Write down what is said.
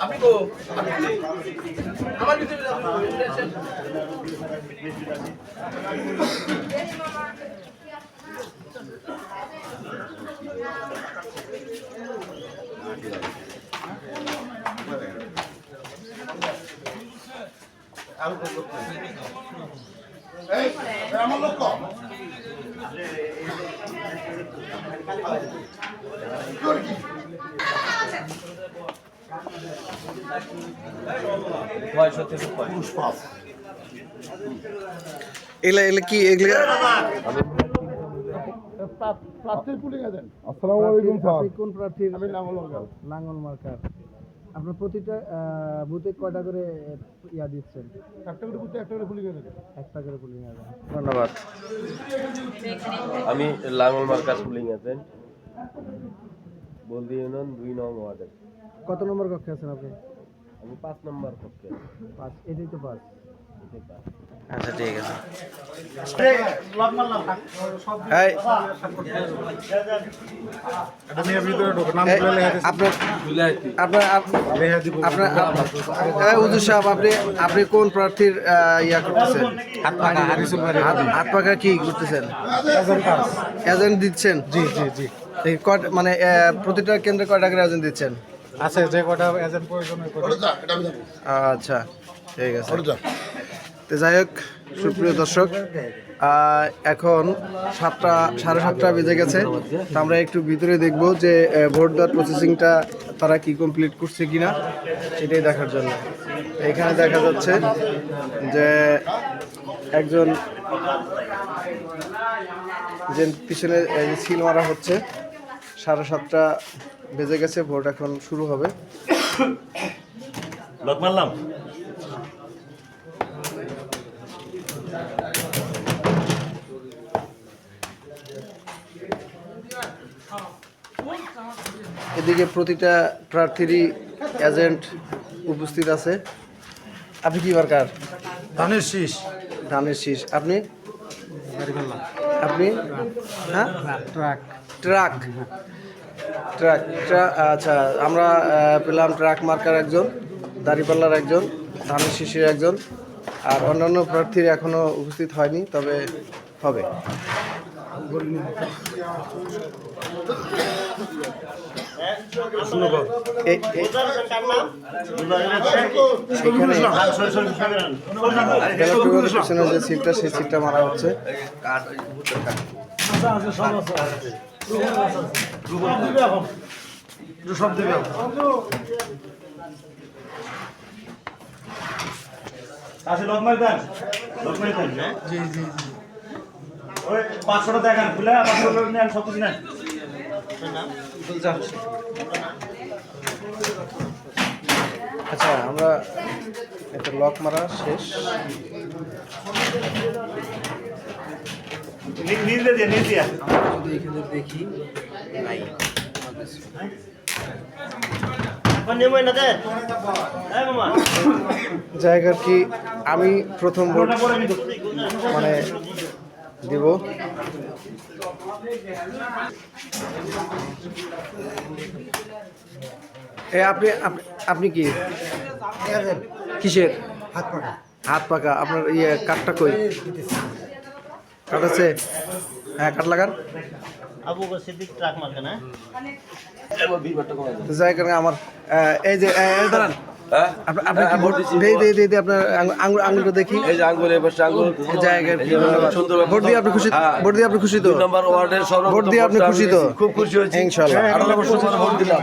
আপনি এগুলা এগুলা কি এগুলা? প্রার্থীর পুলিং আসসালামু আলাইকুম স্যার। কোন প্রার্থীর আমি নাঙ্গল লাঙ্গল মার্কার? আপনার প্রতিটা বুথে কয়টা করে ইয়া দিচ্ছেন? একটা করে বুঝতে একটা করে পুলিং হবে একটা করে পুলিং হবে ধন্যবাদ। আমি লাঙ্গল মার্কাস পুলিং এজেন্ট বলদি ইউনিয়ন দুই নং ওয়ার্ডে। কত নম্বর কক্ষে আছেন আপনি? আমি পাঁচ নম্বর কক্ষে। পাঁচ এটাই তো পাঁচ। আচ্ছা ঠিক আছে। আপনি আপনি কোন প্রার্থীর ইয়া করতেছেন? হাত- পাখা কি করতেছেন? এজেন্ট দিচ্ছেন? জি জি জি। মানে প্রতিটা কেন্দ্রে কয়টা করে এজেন্ট দিচ্ছেন? আছে যে কটা এজেন্ট প্রয়োজন আচ্ছা। ঠিক আছে। তো যাই হোক সুপ্রিয় দর্শক এখন সাতটা সাড়ে সাতটা বেজে গেছে। তো আমরা একটু ভিতরে দেখব যে ভোট দেওয়ার প্রসেসিংটা তারা কি কমপ্লিট করছে কিনা সেটাই দেখার জন্য। এখানে দেখা যাচ্ছে যে একজন যে পিছনে সিল মারা হচ্ছে সাড়ে সাতটা বেজে গেছে ভোট এখন শুরু হবে। লক মারলাম? এদিকে প্রতিটা প্রার্থীরই এজেন্ট উপস্থিত আছে। আপনি কি বারকার ধানের শীষ। ধানের শীষ। আপনি? আপনি? হ্যাঁ? ট্রাক। ট্রাক। ট্রাক। ট্রা- আচ্ছা আমরা পেলাম ট্রাক মার্কার একজন দাড়িপাল্লার একজন ধানের শীষের একজন। আর অন্যান্য প্রার্থীর এখনও উপস্থিত হয়নি তবে হবে। যে সিটটা সেই সিটটা মারা হচ্ছে। আছে লক মারি দেন। লক মারি দেন জি জি জি। ওই পাঁচশোটা দেখান খুলে পাঁচশো নেন সব কিছু নেন। আচ্ছা আমরা একটা লক মারা শেষ। নিজ দিয়ে দিয়ে নিজ যদি এখানে দেখি নাই। জায়গার কি আমি প্রথম ভোট মানে দিব? এ আপনি আপনি- কি? কিসের? হাত পাকা হাত পাকা। আপনার ইয়ে কাঠটা কই? কাঠ আছে? হ্যাঁ কাঠ লাগান। আবু সিদ্দিক ট্রাক মার্কা না তো যাই কারণে আমার এই যে এই, এই দাঁড়ান। আপনি আপনি কি ভোট দেই দেই দেই দেই আপনার আঙুল- আঙুল দেখি। এই যে আঙ্গুল এই জায়গার কি ধন্যবাদ। সুন্দর ভোট দিয়ে আপনি খুশি। ভোট দিয়ে আপনি খুশি তো? ওয়ার্ডের ভোট দিয়ে আপনি খুশি তো? খুব খুশি হয়েছি। বছর ভোট দিলাম।